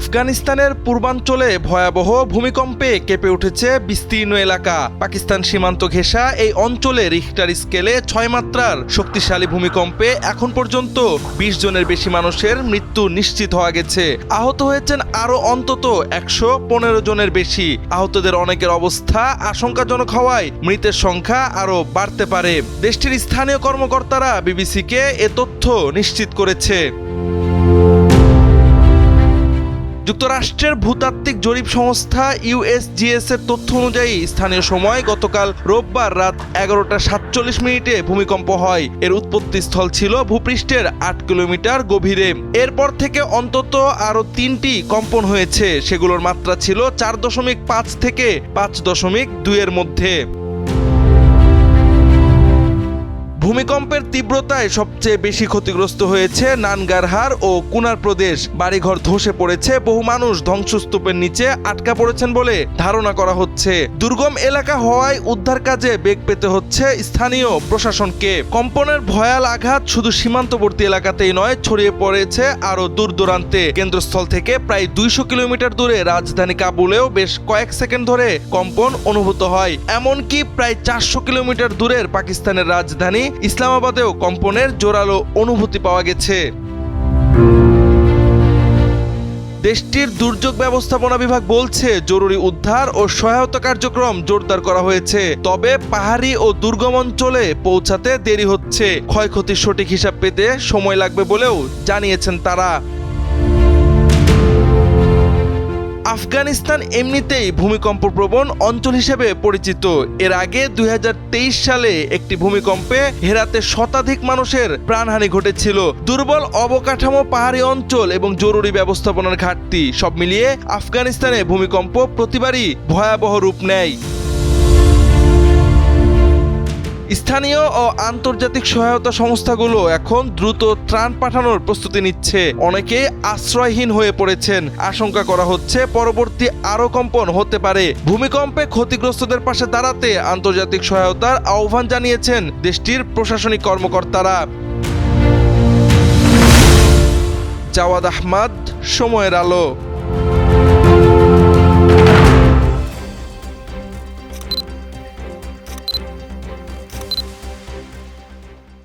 আফগানিস্তানের পূর্বাঞ্চলে ভয়াবহ ভূমিকম্পে কেঁপে উঠেছে বিস্তীর্ণ এলাকা। পাকিস্তান সীমান্ত ঘেঁষা এই অঞ্চলে রিখটার স্কেলে ছয় মাত্রার শক্তিশালী ভূমিকম্পে এখন পর্যন্ত বিশ জনের বেশি মানুষের মৃত্যু নিশ্চিত হওয়া গেছে। আহত হয়েছেন আরও অন্তত একশো পনেরো জনের বেশি। আহতদের অনেকের অবস্থা আশঙ্কাজনক হওয়ায় মৃতের সংখ্যা আরও বাড়তে পারে। দেশটির স্থানীয় কর্মকর্তারা বিবিসিকে এ তথ্য নিশ্চিত করেছে। যুক্তরাষ্ট্রের ভূতাত্ত্বিক জরিপ সংস্থা ইউএসজিএস এর তথ্য অনুযায়ী, স্থানীয় সময় গতকাল রোববার রাত এগারোটা সাতচল্লিশ মিনিটে ভূমিকম্প হয়। এর উৎপত্তি স্থল ছিল ভূপৃষ্ঠের আট কিলোমিটার গভীরে। এরপর থেকে অন্তত আরও তিনটি কম্পন হয়েছে। সেগুলোর মাত্রা ছিল চার দশমিক পাঁচ থেকে পাঁচ দশমিক দুইয়ের মধ্যে। ভূমিকম্পের তীব্রতায় সবচেয়ে বেশি ক্ষতিগ্রস্ত হয়েছে নানগারহার ও কুনার প্রদেশ। বাড়িঘর ধসে পড়েছে, বহু মানুষ ধ্বংসস্তূপের নিচে আটকা পড়েছেন বলে ধারণা করা হচ্ছে। দুর্গম এলাকা হওয়ায় উদ্ধার কাজে বেগ পেতে হচ্ছে স্থানীয় প্রশাসনকে। কম্পনের ভয়াল আঘাত শুধু সীমান্তবর্তী এলাকাতেই নয়, ছড়িয়ে পড়েছে আরও দূর দূরান্তে কেন্দ্রস্থল থেকে প্রায় দুইশো কিলোমিটার দূরে রাজধানী কাবুলেও বেশ কয়েক সেকেন্ড ধরে কম্পন অনুভূত হয়। এমনকি প্রায় চারশো কিলোমিটার দূরের পাকিস্তানের রাজধানী ইসলামাবাদেও কম্পনের জোরালো অনুভূতি পাওয়া গেছে। দেশটির দুর্যোগ ব্যবস্থাপনা বিভাগ বলছে, জরুরি উদ্ধার ও সহায়তা কার্যক্রম জোরদার করা হয়েছে। তবে পাহাড়ি ও দুর্গম অঞ্চলে পৌঁছাতে দেরি হচ্ছে। ক্ষয়ক্ষতির সঠিক হিসাব পেতে সময় লাগবে বলেও জানিয়েছেন তারা। আফগানিস্তান এমনিতেই ভূমিকম্প প্রবণ অঞ্চল হিসেবে পরিচিত। এর আগে দুই হাজার তেইশ সালে একটি ভূমিকম্পে হেরাতে শতাধিক মানুষের প্রাণহানি ঘটেছিল। দুর্বল অবকাঠামো, পাহাড়ি অঞ্চল এবং জরুরি ব্যবস্থাপনার ঘাটতি সব মিলিয়ে আফগানিস্তানে ভূমিকম্প প্রতিবারই ভয়াবহ রূপ নেয়। স্থানীয় ও আন্তর্জাতিক সহায়তা সংস্থাগুলো এখন দ্রুত ত্রাণ পাঠানোর প্রস্তুতি নিচ্ছে। অনেকে আশ্রয়হীন হয়ে পড়েছেন। আশঙ্কা করা হচ্ছে পরবর্তী আরও কম্পন হতে পারে। ভূমিকম্পে ক্ষতিগ্রস্তদের পাশে দাঁড়াতে আন্তর্জাতিক সহায়তার আহ্বান জানিয়েছেন দেশটির প্রশাসনিক কর্মকর্তারা। জাওয়াদ আহমদ, সময়ের আলো।